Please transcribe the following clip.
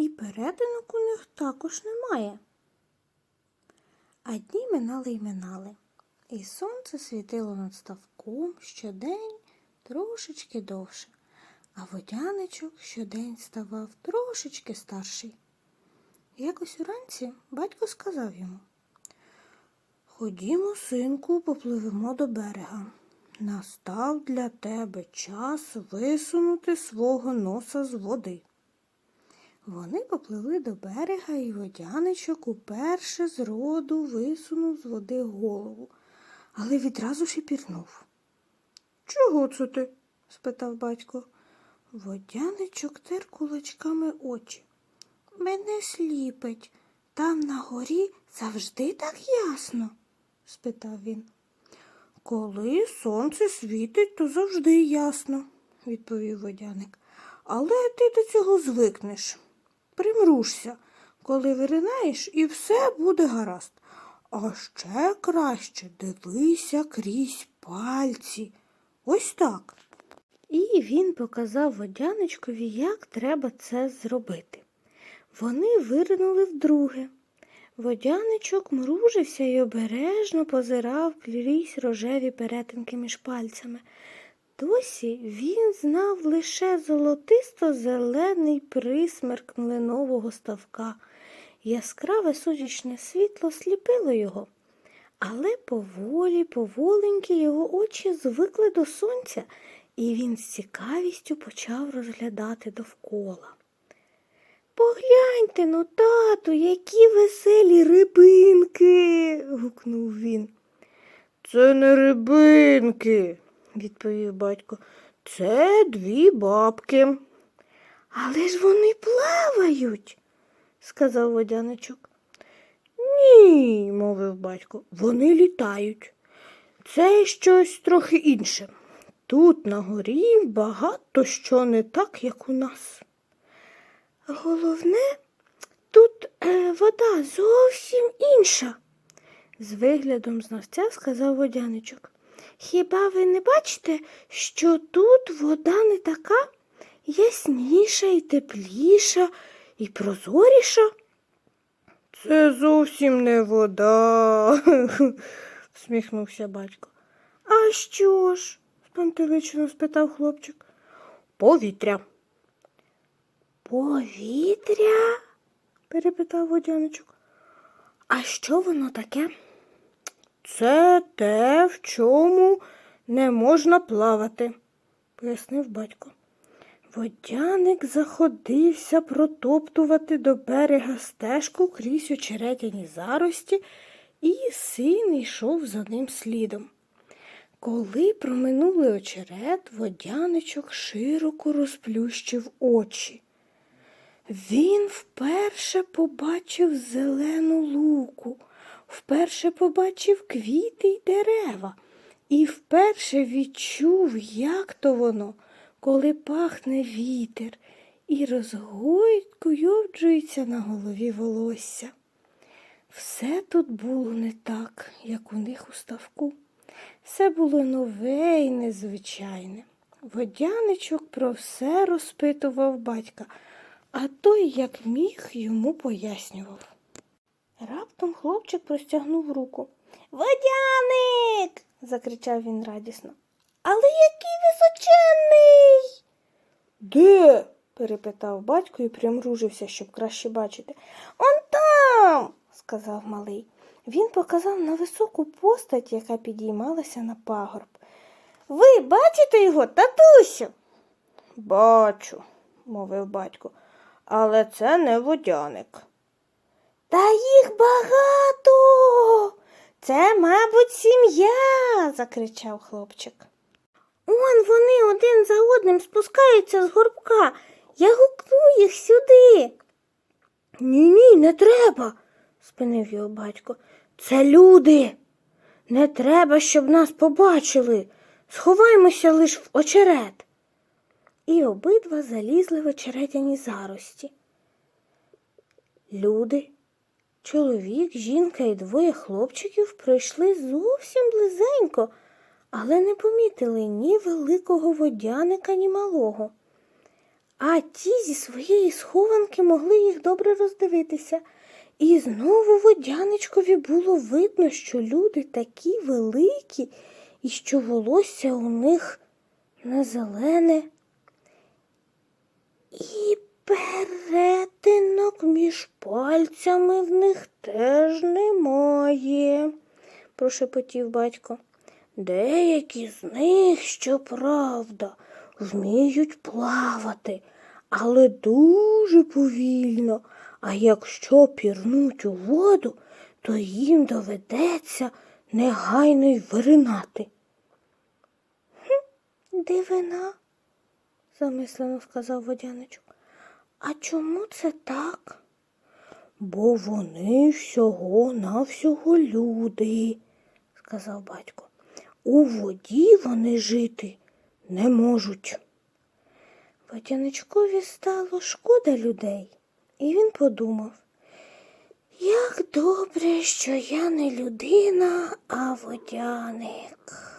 і перетинок у них також немає. А дні минали й минали, і сонце світило над ставком щодень трошечки довше, а водяничок щодень ставав трошечки старший. Якось уранці батько сказав йому Ходімо, синку, попливемо до берега. Настав для тебе час висунути свого носа з води. Вони попливли до берега, і водяничок уперше з роду висунув з води голову, але відразу ж і пірнув. Чого це ти? спитав батько. Водяничок тер кулачками очі. Мене сліпить. Там на горі завжди так ясно? спитав він. Коли сонце світить, то завжди ясно, відповів водяник. Але ти до цього звикнеш. Примрушся, коли виринаєш, і все буде гаразд. А ще краще дивися крізь пальці. Ось так. І він показав водяничкові, як треба це зробити. Вони виринули вдруге. Водяничок мружився і обережно позирав крізь рожеві перетинки між пальцями. Досі він знав лише золотисто-зелений присмерк млинового ставка. Яскраве сонячне світло сліпило його, але поволі, поволеньки його очі звикли до сонця, і він з цікавістю почав розглядати довкола. Погляньте ну, тату, які веселі рибинки. гукнув він. Це не рибинки, відповів батько. Це дві бабки. Але ж вони плавають, сказав водяничок. Ні, мовив батько, вони літають. Це щось трохи інше. Тут на горі багато що не так, як у нас. Головне, тут е, вода зовсім інша, з виглядом знавця сказав водяничок. Хіба ви не бачите, що тут вода не така ясніша і тепліша, і прозоріша? Це зовсім не вода, всміхнувся батько. А що ж? спантеличено спитав хлопчик. Повітря. Повітря? перепитав водяничок. А що воно таке? Це те, в чому не можна плавати, пояснив батько. Водяник заходився протоптувати до берега стежку крізь очеретяні зарості, і син йшов за ним слідом. Коли проминули очерет, водяничок широко розплющив очі. Він вперше побачив зелену луку, вперше побачив квіти й дерева, і вперше відчув, як то воно, коли пахне вітер і розгойкуйовджується на голові волосся. Все тут було не так, як у них у ставку. Все було нове і незвичайне. Водяничок про все розпитував батька, а той, як міг, йому пояснював. Раптом хлопчик простягнув руку. Водяник. закричав він радісно. Але який височенний. Де? перепитав батько і примружився, щоб краще бачити. Он там, сказав малий. Він показав на високу постать, яка підіймалася на пагорб. Ви бачите його, татусю? Бачу, мовив батько, але це не водяник. Та їх багато. Це, мабуть, сім'я, закричав хлопчик. Он вони один за одним спускаються з горбка. Я гукну їх сюди. Ні, ні, не треба, спинив його батько. Це люди. Не треба, щоб нас побачили. Сховаймося лиш в очерет. І обидва залізли в очеретяні зарості. Люди, чоловік, жінка і двоє хлопчиків пройшли зовсім близенько, але не помітили ні великого водяника, ні малого. а ті зі своєї схованки могли їх добре роздивитися. І знову водяничкові було видно, що люди такі великі, і що волосся у них не зелене. І перетинок між пальцями в них теж немає, прошепотів батько. Деякі з них, щоправда, вміють плавати, але дуже повільно. А якщо пірнуть у воду, то їм доведеться негайно й виринати. Хм, дивина, замислено сказав водяничок. А чому це так? Бо вони всього навсього люди, сказав батько. У воді вони жити не можуть. Водяничкові стало шкода людей, і він подумав, як добре, що я не людина, а водяник.